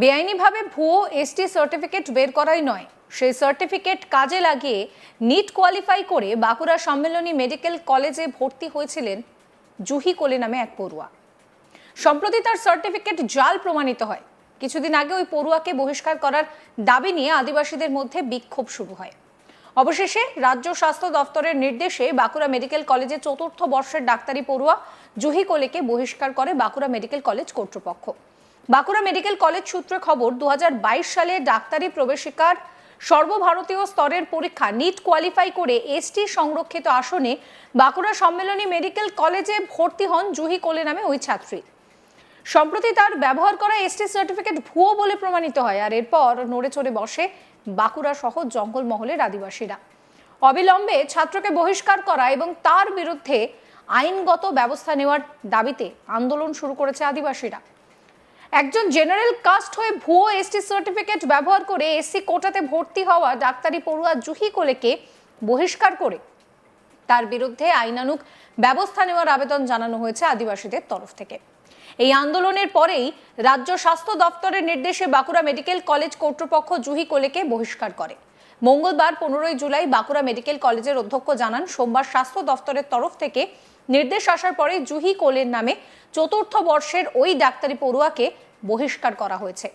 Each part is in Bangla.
বেআইনিভাবে ভুয়ো এসটি সার্টিফিকেট বের করাই নয়। সেই সার্টিফিকেট কাজে লাগিয়ে নিট কোয়ালিফাই করে বাঁকুড়া সম্মেলনী মেডিকেল কলেজে ভর্তি হয়েছিলেন জুহি কোলে নামে এক পড়ুয়া। সম্প্রতি তার সার্টিফিকেট জাল প্রমাণিত হয়। কিছুদিন আগে ওই পড়ুয়াকে বহিষ্কার করার দাবি নিয়ে আদিবাসীদের মধ্যে বিক্ষোভ শুরু হয়। অবশেষে রাজ্য স্বাস্থ্য দফতরের নির্দেশে বাঁকুড়া মেডিকেল কলেজে চতুর্থ বর্ষের ডাক্তারি পড়ুয়া জুহি কোলেকে বহিষ্কার করে বাঁকুড়া মেডিকেল কলেজ কর্তৃপক্ষ। বাঁকুড়া মেডিকেল কলেজ সূত্রে খবর, দুহাজার বাইশ সালে ডাক্তারি প্রবেশিকার সর্বভারতীয় স্তরের পরীক্ষা নিট কোয়ালিফাই করে এসটি সংরক্ষিত আসনে বাঁকুড়া সম্মেলনী মেডিকেল কলেজে ভর্তি হন জুহি কোলে নামে ওই ছাত্রী। সম্প্রতি তার ব্যবহার করা এসটি সার্টিফিকেট ভুয়ো বলে প্রমাণিত হয় আর এরপর নড়ে চড়ে বসে বাঁকুড়া সহ জঙ্গলমহলের আদিবাসীরা। অবিলম্বে ছাত্রকে বহিষ্কার করা এবং তার বিরুদ্ধে আইনগত ব্যবস্থা নেওয়ার দাবিতে আন্দোলন শুরু করেছে আদিবাসীরা। একজন জেনারেল কাস্ট হয়ে ভুয়ো এসটি সার্টিফিকেট ব্যবহার করে এসসি কোটাতে ভর্তি হওয়া ডাক্তারি পড়ুয়া জুহি কোলেকে বহিষ্কার করে। তার বিরুদ্ধে আইনানুগ ব্যবস্থা নেওয়ার আবেদন জানানো হয়েছে আদিবাসীদের তরফ থেকে। এই আন্দোলনের পরেই রাজ্য স্বাস্থ্য দপ্তরের নির্দেশে বাঁকুড়া মেডিকেল কলেজ কর্তৃপক্ষ জুহি কোলেকে বহিষ্কার করে। মঙ্গলবার পনেরোই জুলাই বাঁকুড়া মেডিকেল কলেজের অধ্যক্ষ জানান, সোমবার স্বাস্থ্য দপ্তরের তরফ থেকে নির্দেশ আসার পরে জুহি কোলের নামে চতুর্থ বর্ষের ওই ডাক্তারি পড়ুয়াকে বহিষ্কার করা হয়েছে।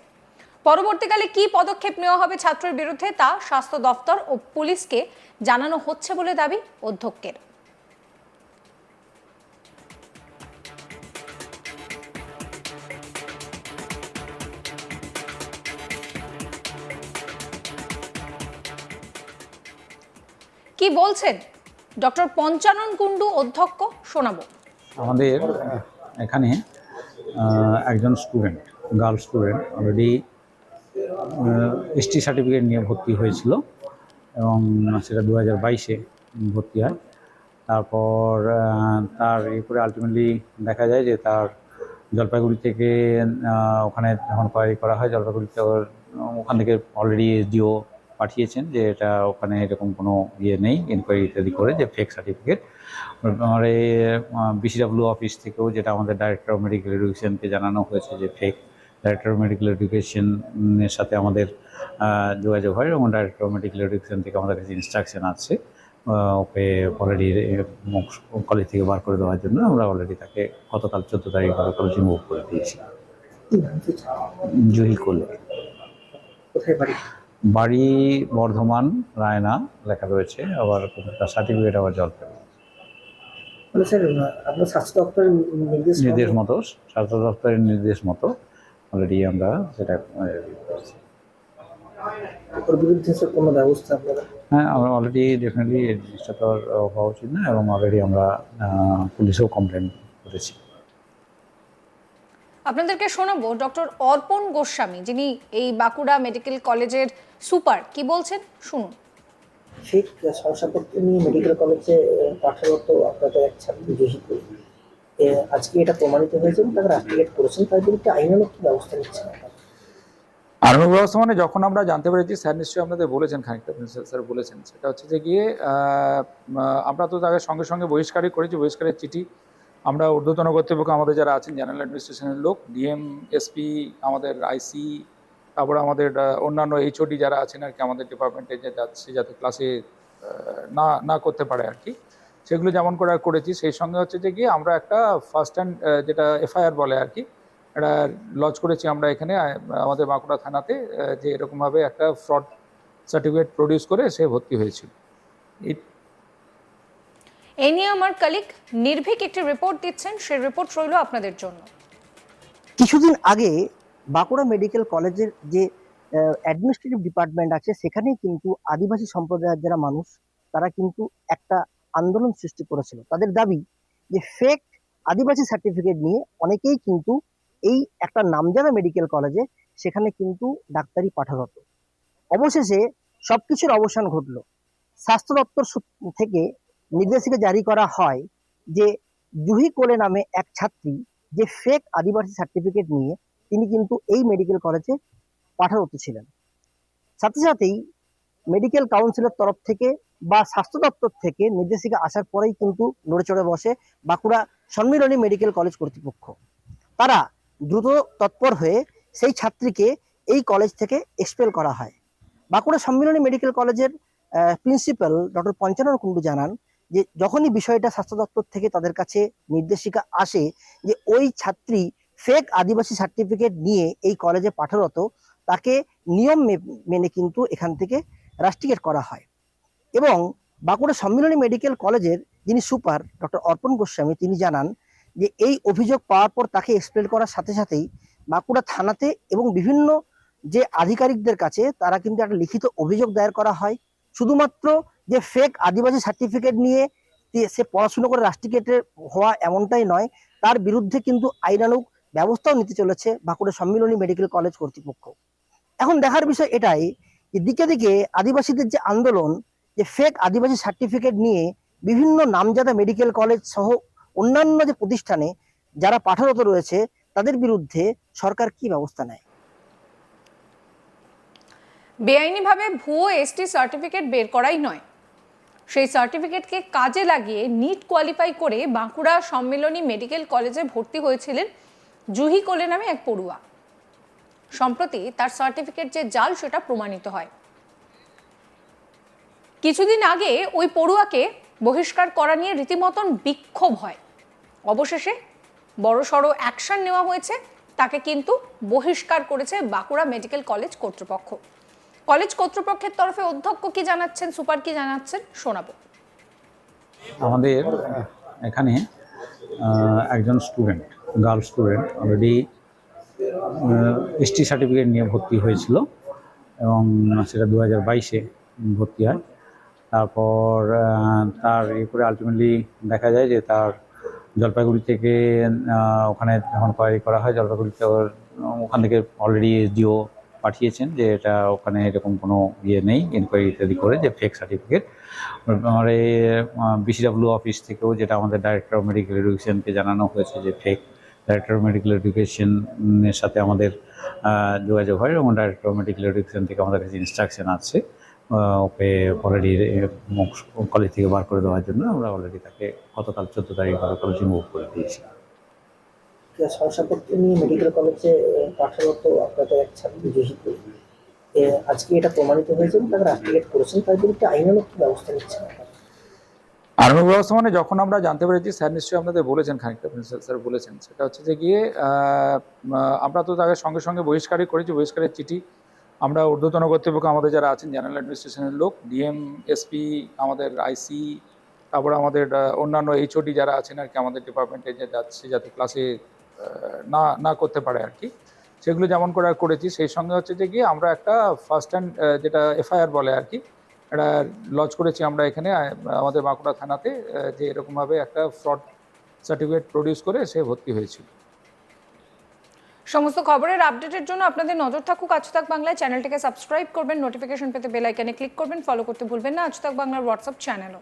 পরবর্তীকালে কি পদক্ষেপ নেওয়া হবে ছাত্রের বিরুদ্ধে তা স্বাস্থ্য দপ্তর ও পুলিশকে জানানো হচ্ছে বলে দাবি অধ্যক্ষের। কি বলছেন? ডক্টর পঞ্চানন কুণ্ডু অধ্যক্ষ শোনাবো। আমাদের এখানে একজন student girl student already ST certificate নিয়ে ভর্তি হয়েছিল এবং সেটা দু হাজার বাইশে ভর্তি হয়। তারপর তার এ করে আলটিমেটলি দেখা যায় যে তার জলপাইগুড়ি থেকে ওখানে যখন কোয়ারি করা হয়, জলপাইগুড়িতে ওখান থেকে অলরেডি এসডিও পাঠিয়েছেন যে এটা ওখানে এরকম কোনো ইয়ে নেই এনকোয়ারি ইত্যাদি করে যে ফেক সার্টিফিকেট আমার বিসিডাব্লিউ অফিস থেকেও যেটা আমাদের ডাইরেক্টর অফ মেডিকেল এডুকেশনকে জানানো হয়েছে যে ফেক ডাইরেক্টর অফ মেডিকেল এডুকেশনের সাথে আমাদের যোগাযোগ হয় এবং ডাইরেক্টর অফ মেডিকেল এডুকেশন থেকে আমাদের কাছে ইনস্ট্রাকশন আছে ওকে অলরেডি কলেজ থেকে বার করে দেওয়ার জন্য আমরা অলরেডি তাকে গতকাল চোদ্দ তারিখ গতকাল রিমুভ করে দিয়েছি? জুহি কোলে কোথায় বাড়ি? বাড়ি বর্ধমান রায়না লেখা রয়েছে আবার সার্টিফিকেট আবার জলপাইগুড়ি মানে আপনার স্বাস্থ্য দপ্তরের নির্দেশ মতো? স্বাস্থ্য দপ্তরের নির্দেশ মতো অলরেডি আমরা সেটা আহ, ওর বিরুদ্ধে কোনো ব্যবস্থা আপনারা হ্যাঁ আমরা অলরেডি ডেফিনেটলি এই জিনিসটা তো হওয়া উচিত না এবং অলরেডি আমরা পুলিশেও কমপ্লেন করেছি। আপনাদেরকে শোনাবো ডক্টর অর্পণ গোস্বামী যিনি এই বাঁকুড়া মেডিকেল কলেজের সুপার কি বলছেন? শুনুন। ফেক শংসাপত্র নিয়ে মেডিকেল কলেজে পাঠানোর তো আপনাদের এক ছাত্রী আজকে এটা প্রমাণিত হয়েছে এবং তারা রাস্টিগেট করেছেন তার বিরুদ্ধে আইনানুগ কি ব্যবস্থা নিচ্ছেন আপনারা? আরম্ভ ব্যবস্থা মানে যখন আমরা জানতে পেরেছি স্যার নিশ্চয়ই আপনাদের বলেছেন খানিকটা প্রিন্সিপাল স্যার বলেছেন। সেটা হচ্ছে যে গিয়ে আমরা তো তাকে সঙ্গে সঙ্গে বহিষ্কারই করেছি বহিষ্কারের চিঠি। আমরা ঊর্ধ্বতন কর্তৃপক্ষ আমাদের যারা আছেন জেনারেল অ্যাডমিনিস্ট্রেশনের লোক ডিএম এসপি আমাদের আইসি তারপরে আমাদের অন্যান্য এইচওডি যারা আছেন আর কি আমাদের ডিপার্টমেন্টে যে যাচ্ছে যাতে ক্লাসে না না করতে পারে আর কি। সেগুলো যেমন করে আর করেছি সেই সঙ্গে হচ্ছে যে গিয়ে আমরা একটা ফার্স্ট হ্যান্ড যেটা এফআইআর বলে আর কি একটা লজ করেছি আমরা এখানে আমাদের বাঁকুড়া থানাতে যে এরকমভাবে একটা ফ্রড সার্টিফিকেট প্রডিউস করে সে ভর্তি হয়েছিল। এই এই নিয়ে আমার কালিক নির্ভীক একটি রিপোর্ট দিচ্ছেন সেই রিপোর্ট রইল আপনাদের জন্য। কিছুদিন আগে বাঁকুড়া মেডিকেল কলেজের যে অ্যাডমিনিস্ট্রেটিভ ডিপার্টমেন্ট আছে, সেখানেই কিন্তু আদিবাসী সম্প্রদায়ের যারা মানুষ, তারা কিন্তু একটা আন্দোলন সৃষ্টি করেছিল। তাদের দাবি যে ফেক আদিবাসী সার্টিফিকেট নিয়ে অনেকেই কিন্তু এই একটা নামজাদা মেডিকেল কলেজে সেখানে কিন্তু ডাক্তারি পাঠারত অবশেষে সব কিছুর অবসান ঘটলো। স্বাস্থ্য দপ্তর থেকে নির্দেশিকা জারি করা হয় যে জুহি কোলে নামে এক ছাত্রী যে ফেক আদিবাসী সার্টিফিকেট নিয়ে তিনি কিন্তু এই মেডিকেল কলেজে পাঠারত ছিলেন। সাথে সাথেই মেডিকেল কাউন্সিলের তরফ থেকে বা স্বাস্থ্য দপ্তর থেকে নির্দেশিকা আসার পরেই কিন্তু নড়ে চড়ে বসে বাঁকুড়া সম্মিলনী মেডিকেল কলেজ কর্তৃপক্ষ। তারা দ্রুত তৎপর হয়ে সেই ছাত্রীকে এই কলেজ থেকে এক্সপেল করা হয়। বাঁকুড়া সম্মিলনী মেডিকেল কলেজের প্রিন্সিপাল ডক্টর পঞ্চানন কুণ্ডু জানান যে, যখনই বিষয়টা স্বাস্থ্য দপ্তর থেকে তাদের কাছে নির্দেশিকা আসে যে, ওই ছাত্রী ফেক আদিবাসী সার্টিফিকেট নিয়ে এই কলেজে পাঠরত, তাকে নিয়ম মেনে কিন্তু এখান থেকে রাস্টিকেট করা হয়। এবং বাঁকুড়া সম্মিলনী মেডিকেল কলেজের যিনি সুপার ডক্টর অর্পণ গোস্বামী, তিনি জানান যে এই অভিযোগ পাওয়ার পর তাকে এক্সপ্লেন করার সাথে সাথেই বাঁকুড়া থানাতে এবং বিভিন্ন যে আধিকারিকদের কাছে তারা কিন্তু একটা লিখিত অভিযোগ দায়ের করা হয়। শুধুমাত্র যে ফেক আদিবাসী সার্টিফিকেট নিয়ে সে পড়াশুনো করে রাষ্ট্রিকেটের হওয়া এমনটাই নয়, তার বিরুদ্ধে কিন্তু আইনানুগ ব্যবস্থাও নিতে চলেছে বাঁকুড়া সম্মিলনী মেডিকেল কলেজ কর্তৃপক্ষ। এখন দেখার বিষয় এটাই যে দিকে দিকে আদিবাসীদের যে আন্দোলন, যে ফেক আদিবাসী সার্টিফিকেট নিয়ে বিভিন্ন নামজাদা মেডিকেল কলেজ সহ অন্যান্য যে প্রতিষ্ঠানে যারা পাঠরত রয়েছে, তাদের বিরুদ্ধে সরকার কি ব্যবস্থা নেয়? বেআইনিভাবে ভুয়ো এসটি সার্টিফিকেট বের করাই নয়। সেই সার্টিফিকেটকে কাজে লাগিয়ে নিট কোয়ালিফাই করে বাঁকুড়া সম্মেলনী মেডিকেল কলেজে ভর্তি হয়েছিলেন জুহি কোলে নামে এক পড়ুয়া। সম্প্রতি তার সার্টিফিকেট যে জাল সেটা প্রমাণিত হয়। কিছুদিন আগে ওই পড়ুয়াকে বহিষ্কার করা নিয়ে রীতিমতন বিক্ষোভ হয়। অবশেষে বড়সড় অ্যাকশন নেওয়া হয়েছে, তাকে কিন্তু বহিষ্কার করেছে বাঁকুড়া মেডিকেল কলেজ কর্তৃপক্ষ। কলেজ কর্তৃপক্ষের তরফে অধ্যক্ষ কি জানাচ্ছেন, সুপার কি জানাচ্ছেন, শোনাবো। আমাদের এখানে একজন student girl student already ST certificate নিয়ে ভর্তি হয়েছিল এবং সেটা দু হাজার বাইশে ভর্তি হয়। তারপর তার এ করে আলটিমেটলি দেখা যায় যে তার জলপাইগুড়ি থেকে ওখানে যখন কোয়ারি করা হয়। জলপাইগুড়িতে ওখান থেকে অলরেডি এসডিও পাঠিয়েছেন যে এটা ওখানে এরকম কোনো ইয়ে নেই এনকোয়ারি ইত্যাদি করে যে ফেক সার্টিফিকেট আমার এই বিসিডাব্লিউ অফিস থেকেও যেটা আমাদের ডাইরেক্টর অফ মেডিকেল এডুকেশনকে জানানো হয়েছে যে ফেক ডাইরেক্টর মেডিকেল এডুকেশনের সাথে আমাদের যোগাযোগ হয় এবং ডাইরেক্টর মেডিকেল এডুকেশন থেকে আমাদের কাছে ইনস্ট্রাকশন আছে। ওকে অলরেডি কলেজ থেকে বার করে দেওয়ার জন্য আমরা অলরেডি তাকে গতকাল চোদ্দ তারিখ গতকাল রিমুভ করে দিয়েছি। শংসাপত্র নিয়ে মেডিকেল কলেজে আজকে এটা প্রমাণিত হয়েছে তাকে রাস্ট্রিকেট করেছেন, তার বিরুদ্ধে আইনানুগ কি ব্যবস্থা নিচ্ছেন আপনারা? আর্মি ব্যবস্থা মানে যখন আমরা জানতে পেরেছি, স্যার নিশ্চয়ই আপনাদের বলেছেন খানিকটা প্রিন্সিপাল স্যার বলেছেন সেটা হচ্ছে যে গিয়ে আমরা তো তাকে সঙ্গে সঙ্গে বহিষ্কারই করেছি, বহিষ্কারের চিঠি আমরা ঊর্ধ্বতন কর্তৃপক্ষ, আমাদের যারা আছেন, জেনারেল অ্যাডমিনিস্ট্রেশনের লোক, ডিএম, এসপি, আমাদের আইসি, তারপরে আমাদের অন্যান্য এইচওডি যারা আছেন আর কি, আমাদের ডিপার্টমেন্টে যে যাচ্ছে যাতে ক্লাসে না না করতে পারে আর কি সেগুলো যেমন করে করেছি, সেই সঙ্গে হচ্ছে যে গিয়ে আমরা একটা ফার্স্ট হ্যান্ড যেটা এফআইআর বলে আর কি একটা লঞ্চ করেছি আমরা এখানে আমাদের বাঁকুড়া থানাতে যে এরকমভাবে একটা ফ্রড সার্টিফিকেট প্রডিউস করে সে ভর্তি হয়েছিল। সমস্ত খবরের আপডেটের জন্য আপনাদের নজর থাকুক আজ তাক বাংলায়। চ্যানেলটিকে সাবস্ক্রাইব করবেন নোটিফিকেশন পেতে বেল আইকনে ক্লিক করবেন ফলো করতে ভুলবেন না। আজ তাক বাংলার হোয়াটসঅ্যাপ চ্যানেলও